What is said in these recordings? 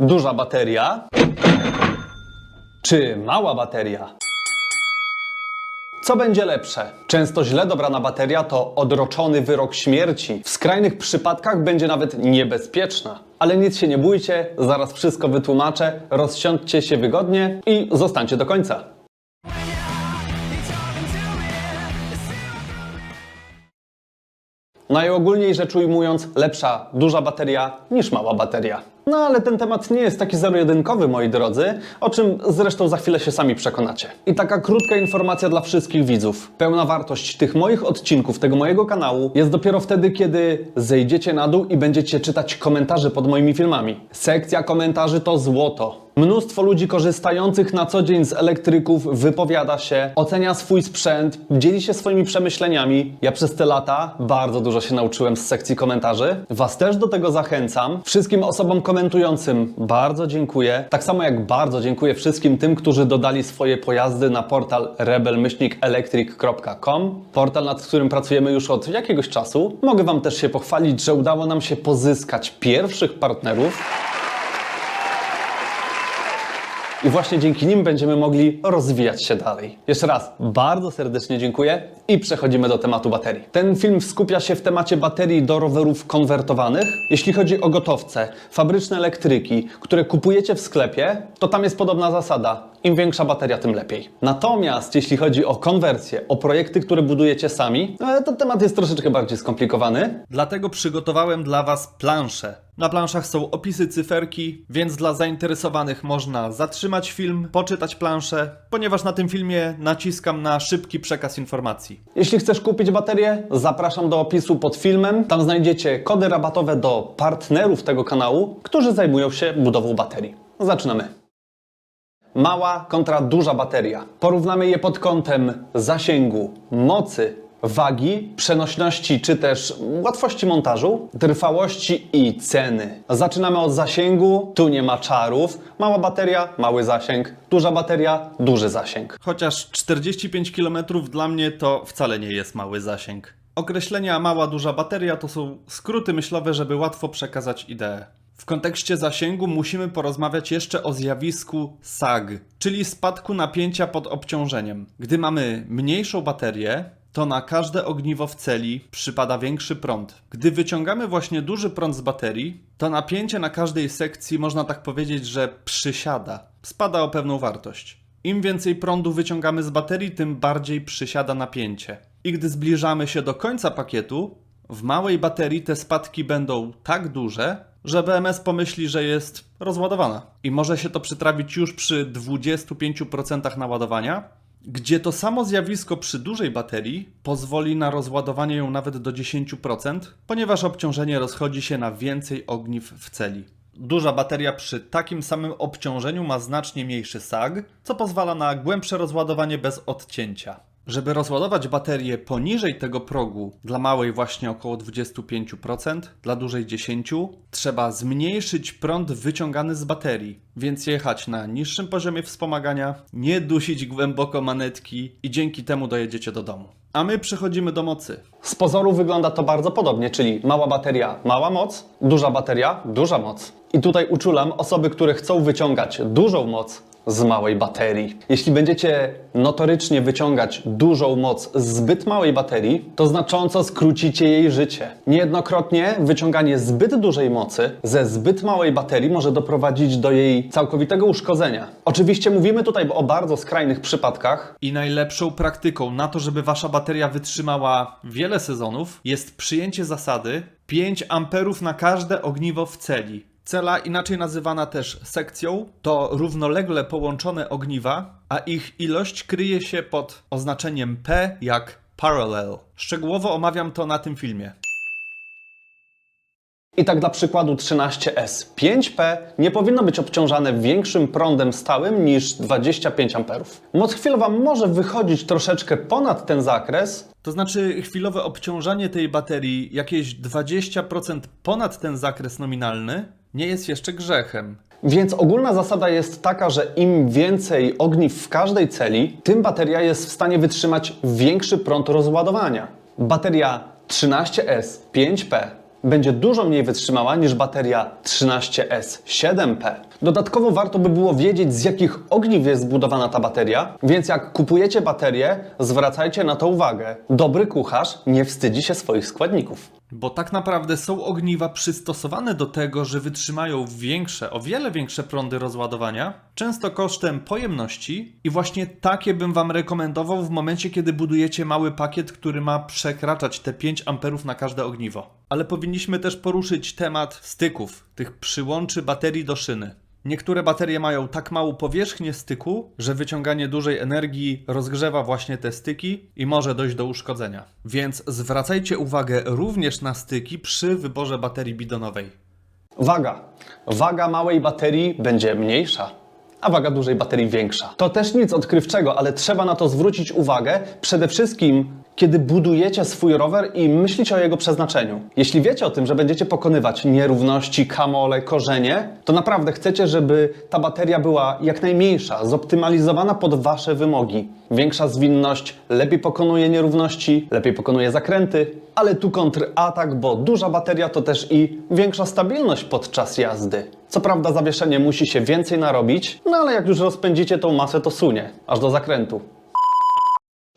Duża bateria czy mała bateria? Co będzie lepsze? Często źle dobrana bateria to odroczony wyrok śmierci. W skrajnych przypadkach będzie nawet niebezpieczna. Ale nic się nie bójcie, zaraz wszystko wytłumaczę. Rozsiądźcie się wygodnie i zostańcie do końca. Najogólniej rzecz ujmując, lepsza duża bateria niż mała bateria. No ale ten temat nie jest taki zero-jedynkowy, moi drodzy, o czym zresztą za chwilę się sami przekonacie. I taka krótka informacja dla wszystkich widzów. Pełna wartość tych moich odcinków, tego mojego kanału jest dopiero wtedy, kiedy zejdziecie na dół i będziecie czytać komentarze pod moimi filmami. Sekcja komentarzy to złoto. Mnóstwo ludzi korzystających na co dzień z elektryków wypowiada się, ocenia swój sprzęt, dzieli się swoimi przemyśleniami. Ja przez te lata bardzo dużo się nauczyłem z sekcji komentarzy. Was też do tego zachęcam. Wszystkim osobom komentującym bardzo dziękuję. Tak samo jak bardzo dziękuję wszystkim tym, którzy dodali swoje pojazdy na portal rebel-electric.com. Portal, nad którym pracujemy już od jakiegoś czasu. Mogę Wam też się pochwalić, że udało nam się pozyskać pierwszych partnerów. I właśnie dzięki nim będziemy mogli rozwijać się dalej. Jeszcze raz bardzo serdecznie dziękuję i przechodzimy do tematu baterii. Ten film skupia się w temacie baterii do rowerów konwertowanych. Jeśli chodzi o gotowce, fabryczne elektryki, które kupujecie w sklepie, to tam jest podobna zasada. Im większa bateria, tym lepiej. Natomiast jeśli chodzi o konwersję, o projekty, które budujecie sami, e, to temat jest troszeczkę bardziej skomplikowany. Dlatego przygotowałem dla Was plansze. Na planszach są opisy cyferki, więc dla zainteresowanych można zatrzymać film, poczytać planszę, ponieważ na tym filmie naciskam na szybki przekaz informacji. Jeśli chcesz kupić baterię, zapraszam do opisu pod filmem. Tam znajdziecie kody rabatowe do partnerów tego kanału, którzy zajmują się budową baterii. Zaczynamy. Mała kontra duża bateria. Porównamy je pod kątem zasięgu, mocy, wagi, przenośności czy też łatwości montażu, trwałości i ceny. Zaczynamy od zasięgu, tu nie ma czarów. Mała bateria, mały zasięg, duża bateria, duży zasięg. Chociaż 45 km dla mnie to wcale nie jest mały zasięg. Określenia mała, duża bateria to są skróty myślowe, żeby łatwo przekazać ideę. W kontekście zasięgu musimy porozmawiać jeszcze o zjawisku SAG, czyli spadku napięcia pod obciążeniem. Gdy mamy mniejszą baterię, to na każde ogniwo w celi przypada większy prąd. Gdy wyciągamy właśnie duży prąd z baterii, to napięcie na każdej sekcji można tak powiedzieć, że przysiada. Spada o pewną wartość. Im więcej prądu wyciągamy z baterii, tym bardziej przysiada napięcie. I gdy zbliżamy się do końca pakietu, w małej baterii te spadki będą tak duże, że BMS pomyśli, że jest rozładowana. I może się to przytrafić już przy 25% naładowania, gdzie to samo zjawisko przy dużej baterii pozwoli na rozładowanie ją nawet do 10%, ponieważ obciążenie rozchodzi się na więcej ogniw w celi. Duża bateria przy takim samym obciążeniu ma znacznie mniejszy SAG, co pozwala na głębsze rozładowanie bez odcięcia. Żeby rozładować baterię poniżej tego progu, dla małej właśnie około 25%, dla dużej 10%, trzeba zmniejszyć prąd wyciągany z baterii, więc jechać na niższym poziomie wspomagania, nie dusić głęboko manetki i dzięki temu dojedziecie do domu. A my przechodzimy do mocy. Z pozoru wygląda to bardzo podobnie, czyli mała bateria, mała moc, duża bateria, duża moc. I tutaj uczulam osoby, które chcą wyciągać dużą moc z małej baterii. Jeśli będziecie notorycznie wyciągać dużą moc z zbyt małej baterii, to znacząco skrócicie jej życie. Niejednokrotnie wyciąganie zbyt dużej mocy ze zbyt małej baterii może doprowadzić do jej całkowitego uszkodzenia. Oczywiście mówimy tutaj o bardzo skrajnych przypadkach, I najlepszą praktyką na to, żeby wasza bateria wytrzymała wiele sezonów, jest przyjęcie zasady 5 amperów na każde ogniwo w celi. Cela, inaczej nazywana też sekcją, to równolegle połączone ogniwa, a ich ilość kryje się pod oznaczeniem P jak parallel. Szczegółowo omawiam to na tym filmie. I tak dla przykładu 13S 5P nie powinno być obciążane większym prądem stałym niż 25 A. Moc chwilowa może wychodzić troszeczkę ponad ten zakres, To znaczy chwilowe obciążanie tej baterii jakieś 20% ponad ten zakres nominalny nie jest jeszcze grzechem. więc ogólna zasada jest taka, że im więcej ogniw w każdej celi, tym bateria jest w stanie wytrzymać większy prąd rozładowania. Bateria 13S 5P będzie dużo mniej wytrzymała niż bateria 13S7P. Dodatkowo warto by było wiedzieć, z jakich ogniw jest zbudowana ta bateria, więc jak kupujecie baterię, zwracajcie na to uwagę. Dobry kucharz nie wstydzi się swoich składników. Bo tak naprawdę są ogniwa przystosowane do tego, że wytrzymają większe, o wiele większe prądy rozładowania, często kosztem pojemności i właśnie takie bym Wam rekomendował w momencie, kiedy budujecie mały pakiet, który ma przekraczać te 5 amperów na każde ogniwo. Ale powinniśmy też poruszyć temat styków, tych przyłączy baterii do szyny. Niektóre baterie mają tak małą powierzchnię styku, że wyciąganie dużej energii rozgrzewa właśnie te styki i może dojść do uszkodzenia. Więc zwracajcie uwagę również na styki przy wyborze baterii bidonowej. Waga. Waga małej baterii będzie mniejsza, a waga dużej baterii większa. To też nic odkrywczego, ale trzeba na to zwrócić uwagę przede wszystkim, kiedy budujecie swój rower i myślicie o jego przeznaczeniu. Jeśli wiecie o tym, że będziecie pokonywać nierówności, kamole, korzenie, to naprawdę chcecie, żeby ta bateria była jak najmniejsza, zoptymalizowana pod Wasze wymogi. Większa zwinność lepiej pokonuje nierówności, lepiej pokonuje zakręty, ale tu kontratak, bo duża bateria to też i większa stabilność podczas jazdy. Co prawda zawieszenie musi się więcej narobić, no ale jak już rozpędzicie tą masę, to sunie, aż do zakrętu.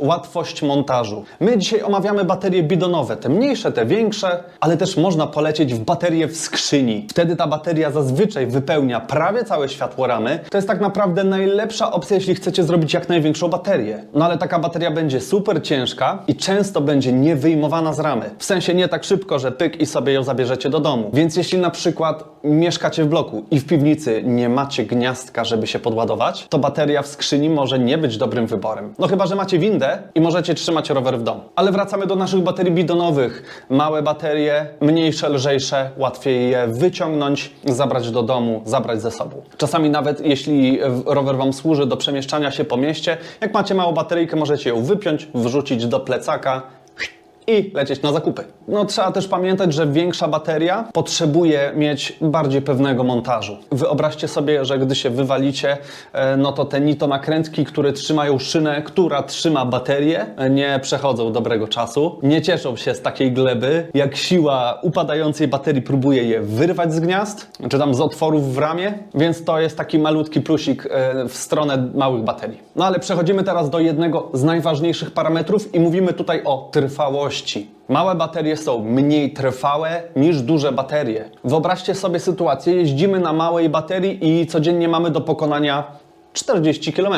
Łatwość montażu. My dzisiaj omawiamy baterie bidonowe, te mniejsze, te większe, ale też można polecieć w baterię w skrzyni. Wtedy ta bateria zazwyczaj wypełnia prawie całe światło ramy. To jest tak naprawdę najlepsza opcja, jeśli chcecie zrobić jak największą baterię. No ale taka bateria będzie super ciężka i często będzie niewyjmowana z ramy. W sensie nie tak szybko, że pyk i sobie ją zabierzecie do domu. Więc jeśli na przykład mieszkacie w bloku i w piwnicy nie macie gniazdka, żeby się podładować, to bateria w skrzyni może nie być dobrym wyborem. No chyba, że macie windę i możecie trzymać rower w domu. Ale wracamy do naszych baterii bidonowych. Małe baterie, mniejsze, lżejsze, łatwiej je wyciągnąć, zabrać do domu, zabrać ze sobą. Czasami nawet jeśli rower Wam służy do przemieszczania się po mieście, jak macie małą bateryjkę, możecie ją wypiąć, wrzucić do plecaka, i lecieć na zakupy. No trzeba też pamiętać, że większa bateria potrzebuje mieć bardziej pewnego montażu. Wyobraźcie sobie, że gdy się wywalicie, e, no to te nitonakrętki, które trzymają szynę, która trzyma baterię, e, nie przechodzą dobrego czasu, nie cieszą się z takiej gleby, jak siła upadającej baterii próbuje je wyrwać z gniazd, czy tam z otworów w ramie, więc to jest taki malutki plusik e, w stronę małych baterii. No ale przechodzimy teraz do jednego z najważniejszych parametrów i mówimy tutaj o trwałości. Małe baterie są mniej trwałe niż duże baterie. Wyobraźcie sobie sytuację, jeździmy na małej baterii i codziennie mamy do pokonania 40 km.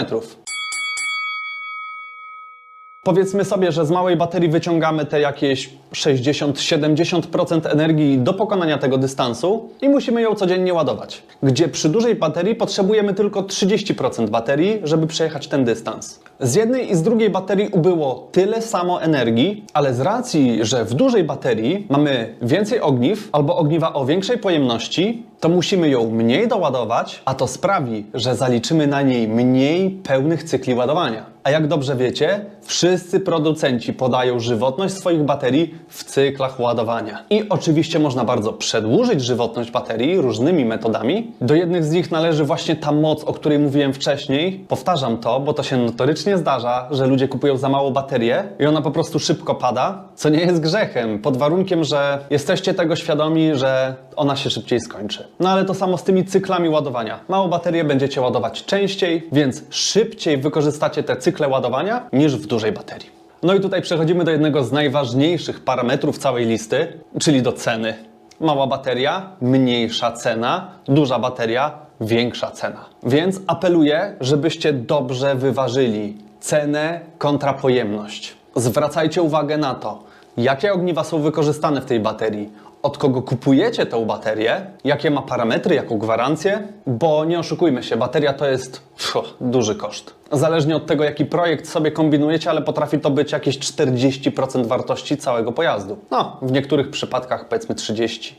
Powiedzmy sobie, że z małej baterii wyciągamy te jakieś 60-70% energii do pokonania tego dystansu i musimy ją codziennie ładować. Gdzie przy dużej baterii potrzebujemy tylko 30% baterii, żeby przejechać ten dystans. Z jednej i z drugiej baterii ubyło tyle samo energii, ale z racji, że w dużej baterii mamy więcej ogniw albo ogniwa o większej pojemności, to musimy ją mniej doładować, a to sprawi, że zaliczymy na niej mniej pełnych cykli ładowania. A jak dobrze wiecie, wszyscy producenci podają żywotność swoich baterii w cyklach ładowania. I oczywiście można bardzo przedłużyć żywotność baterii różnymi metodami. Do jednych z nich należy właśnie ta moc, o której mówiłem wcześniej. Powtarzam to, bo to się notorycznie zdarza, że ludzie kupują za małą baterię i ona po prostu szybko pada, co nie jest grzechem, pod warunkiem, że jesteście tego świadomi, że ona się szybciej skończy. No ale to samo z tymi cyklami ładowania. Małą baterię będziecie ładować częściej, więc szybciej wykorzystacie te cykle ładowania niż w dużej baterii. No i tutaj przechodzimy do jednego z najważniejszych parametrów całej listy, czyli do ceny. Mała bateria, mniejsza cena, duża bateria, większa cena. Więc apeluję, żebyście dobrze wyważyli cenę kontra pojemność. Zwracajcie uwagę na to, jakie ogniwa są wykorzystane w tej baterii, od kogo kupujecie tą baterię, jakie ma parametry, jaką gwarancję, bo nie oszukujmy się, bateria to jest pfu, duży koszt. Zależnie od tego, jaki projekt sobie kombinujecie, ale potrafi to być jakieś 40% wartości całego pojazdu. No, w niektórych przypadkach powiedzmy 30%.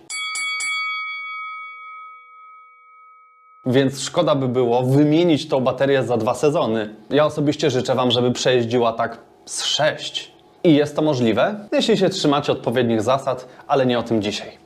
Więc szkoda by było wymienić tą baterię za dwa sezony. Ja osobiście życzę Wam, żeby przejeździła tak z sześć. I jest to możliwe, jeśli się trzymacie odpowiednich zasad, ale nie o tym dzisiaj.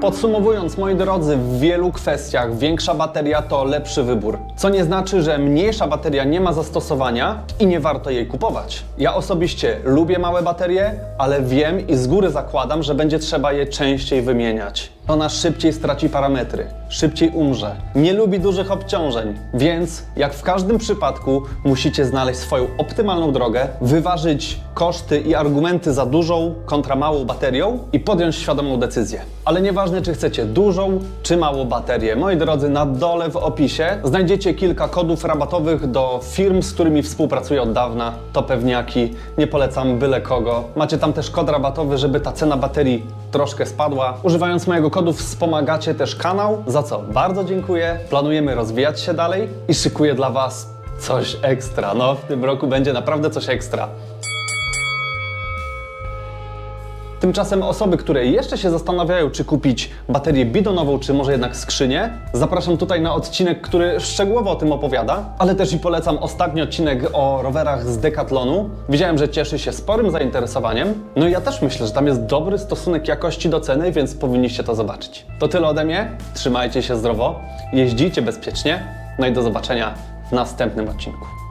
Podsumowując, moi drodzy, w wielu kwestiach większa bateria to lepszy wybór. Co nie znaczy, że mniejsza bateria nie ma zastosowania i nie warto jej kupować. Ja osobiście lubię małe baterie, ale wiem i z góry zakładam, że będzie trzeba je częściej wymieniać. Ona szybciej straci parametry, szybciej umrze, nie lubi dużych obciążeń, więc jak w każdym przypadku musicie znaleźć swoją optymalną drogę, wyważyć koszty i argumenty za dużą kontra małą baterią i podjąć świadomą decyzję. Ale nieważne, czy chcecie dużą czy małą baterię. Moi drodzy, na dole w opisie znajdziecie kilka kodów rabatowych do firm, z którymi współpracuję od dawna. To pewniaki, nie polecam byle kogo. Macie tam też kod rabatowy, żeby ta cena baterii troszkę spadła. Używając mojego kodu wspomagacie też kanał, za co bardzo dziękuję. Planujemy rozwijać się dalej i szykuję dla Was coś ekstra. No, w tym roku będzie naprawdę coś ekstra. Tymczasem osoby, które jeszcze się zastanawiają, czy kupić baterię bidonową, czy może jednak skrzynię, zapraszam tutaj na odcinek, który szczegółowo o tym opowiada, ale też i polecam ostatni odcinek o rowerach z Decathlonu. Widziałem, że cieszy się sporym zainteresowaniem. No i ja też myślę, że tam jest dobry stosunek jakości do ceny, więc powinniście to zobaczyć. To tyle ode mnie. Trzymajcie się zdrowo, jeździcie bezpiecznie. No i do zobaczenia w następnym odcinku.